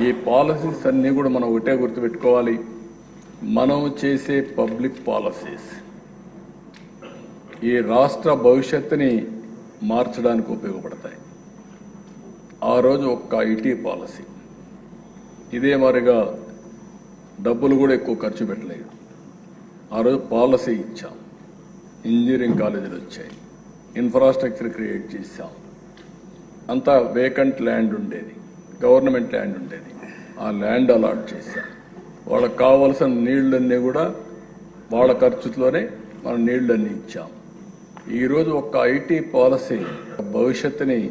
ఈ పాలసీస్ అన్నీ కూడా మనం ఒకటే గుర్తుపెట్టుకోవాలి. మనం చేసే పబ్లిక్ పాలసీస్. ఈ రాష్ట్ర భవిష్యత్తుని మార్చడానికి ఉపయోగపడతాయి. ఆ రోజు ఒక్క ఐటీ పాలసీ. ఇదే మరిగా డబ్బులు కూడా ఎక్కువ ఖర్చు పెట్టలేదు. ఆ రోజు పాలసీ ఇచ్చాం. ఇంజనీరింగ్ కాలేజీలు వచ్చాయి. ఇన్ఫ్రాస్ట్రక్చర్ క్రియేట్ చేశాం. అంతా వేకెంట్ ల్యాండ్ ఉండేది. గవర్నమెంట్ ల్యాండ్ ఉండేది. ఆ ల్యాండ్ అలాట్ చేశాం. వాళ్ళకి కావలసిన నీళ్ళన్నీ కూడా వాళ్ళ ఖర్చులోనే మనం నీళ్ళన్నీ ఇచ్చాం. ఈరోజు ఒక ఐటీ పాలసీ భవిష్యత్తుని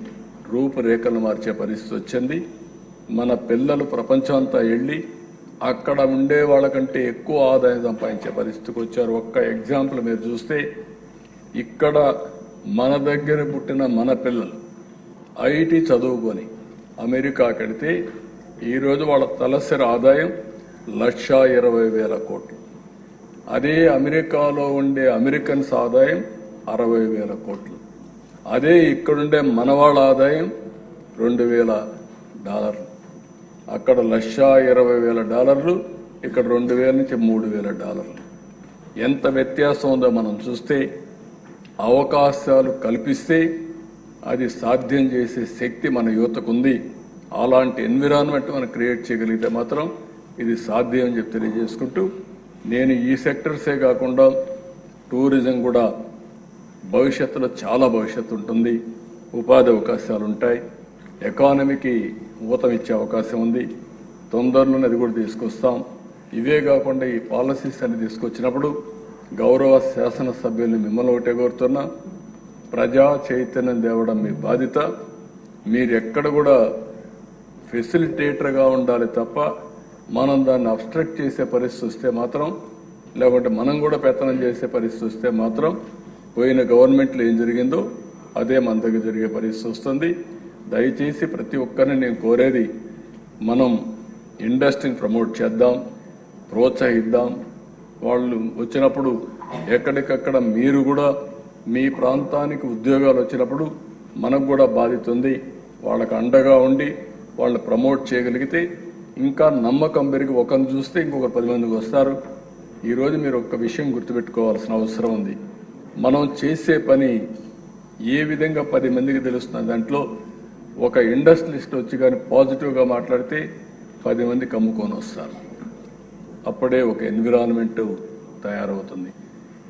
రూపురేఖలు మార్చే పరిస్థితి వచ్చింది. మన పిల్లలు ప్రపంచం అంతా వెళ్ళి అక్కడ ఉండే వాళ్ళకంటే ఎక్కువ ఆదాయం సంపాదించే పరిస్థితికి వచ్చారు. ఒక్క ఎగ్జాంపుల్ మీరు చూస్తే ఇక్కడ మన దగ్గర పుట్టిన మన పిల్లలు ఐటీ చదువుకొని అమెరికా కడితే ఈరోజు వాళ్ళ తలసరి ఆదాయం లక్ష ఇరవై వేల కోట్లు. అదే అమెరికాలో ఉండే అమెరికన్స్ ఆదాయం అరవై వేల కోట్లు. అదే ఇక్కడుండే మనవాళ్ళ ఆదాయం రెండు వేల డాలర్లు. అక్కడ లక్ష ఇరవై వేల డాలర్లు ఇక్కడ రెండు వేల నుంచి మూడు వేల డాలర్లు. ఎంత వ్యత్యాసం ఉందో మనం చూస్తే అవకాశాలు కల్పిస్తే అది సాధ్యం చేసే శక్తి మన యువతకు ఉంది అలాంటి ఎన్విరాన్మెంట్ మనం క్రియేట్ చేయగలిగితే మాత్రం ఇది సాధ్యం అని చెప్పి తెలియజేసుకుంటూ నేను ఈ సెక్టర్సే కాకుండా టూరిజం కూడా భవిష్యత్తులో చాలా భవిష్యత్తు ఉంటుంది. ఉపాధి అవకాశాలు ఉంటాయి. ఎకానమీకి ఊతం ఇచ్చే అవకాశం ఉంది. తొందరలోనే అది కూడా తీసుకొస్తాం. ఇవే కాకుండా ఈ పాలసీస్ అన్ని తీసుకొచ్చినప్పుడు గౌరవ శాసనసభ్యుల్ని మిమ్మల్ని ఒకటే కోరుతున్నా. ప్రజా చైతన్యం తేవడం మీ బాధ్యత. మీరు ఎక్కడ కూడా ఫెసిలిటేటర్గా ఉండాలి తప్ప మనం దాన్ని అబ్స్ట్రక్ట్ చేసే పరిస్థితి వస్తే మాత్రం లేకుంటే మనం కూడా పెత్తనం చేసే పరిస్థితి వస్తే మాత్రం పోయిన గవర్నమెంట్లో ఏం జరిగిందో అదే మన దగ్గర జరిగే పరిస్థితి వస్తుంది. దయచేసి ప్రతి ఒక్కరిని నేను కోరేది మనం ఇండస్ట్రీని ప్రమోట్ చేద్దాం ప్రోత్సహిద్దాం. వాళ్ళు వచ్చినప్పుడు ఎక్కడికక్కడ మీరు కూడా మీ ప్రాంతానికి ఉద్యోగాలు వచ్చినప్పుడు మనకు కూడా బాధితుంది వాళ్ళకు అండగా ఉండి వాళ్ళు ప్రమోట్ చేయగలిగితే ఇంకా నమ్మకం పెరిగి ఒకరిని చూస్తే ఇంకొక పది మందికి వస్తారు. ఈరోజు మీరు ఒక్క విషయం గుర్తుపెట్టుకోవాల్సిన అవసరం ఉంది. మనం చేసే పని ఏ విధంగా పది మందికి తెలుస్తున్న దాంట్లో ఒక ఇండస్ట్రియలిస్ట్ వచ్చి కానీ పాజిటివ్గా మాట్లాడితే పది మంది కమ్ముకొని వస్తారు. అప్పుడే ఒక ఎన్విరాన్మెంట్ తయారవుతుంది.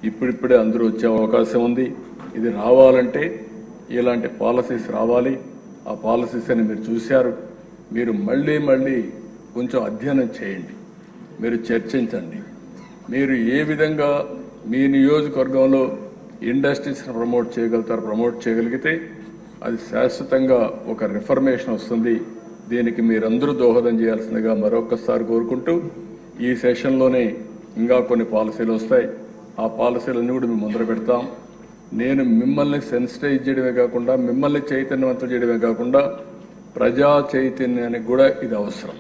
ఇప్పుడిప్పుడే అందరూ వచ్చే అవకాశం ఉంది. ఇది రావాలంటే ఇలాంటి పాలసీస్ రావాలి. ఆ పాలసీస్ అని మీరు చూశారు. మీరు మళ్ళీ మళ్ళీ కొంచెం అధ్యయనం చేయండి. మీరు చర్చించండి. మీరు ఏ విధంగా మీ నియోజకవర్గంలో ఇండస్ట్రీస్ని ప్రమోట్ చేయగలుగుతారు ప్రమోట్ చేయగలిగితే అది శాశ్వతంగా ఒక రిఫర్మేషన్ వస్తుంది. దీనికి మీరందరూ దోహదం చేయాల్సిందిగా మరొకసారి కోరుకుంటూ ఈ సెషన్లోనే ఇంకా కొన్ని పాలసీలు వస్తాయి. ఆ పాలసీలన్నీ కూడా మేము ముందర పెడతాం. నేను మిమ్మల్ని సెన్సిటైజ్ చేయడమే కాకుండా మిమ్మల్ని చైతన్యవంతం చేయడమే కాకుండా ప్రజా చైతన్యానికి కూడా ఇది అవసరం.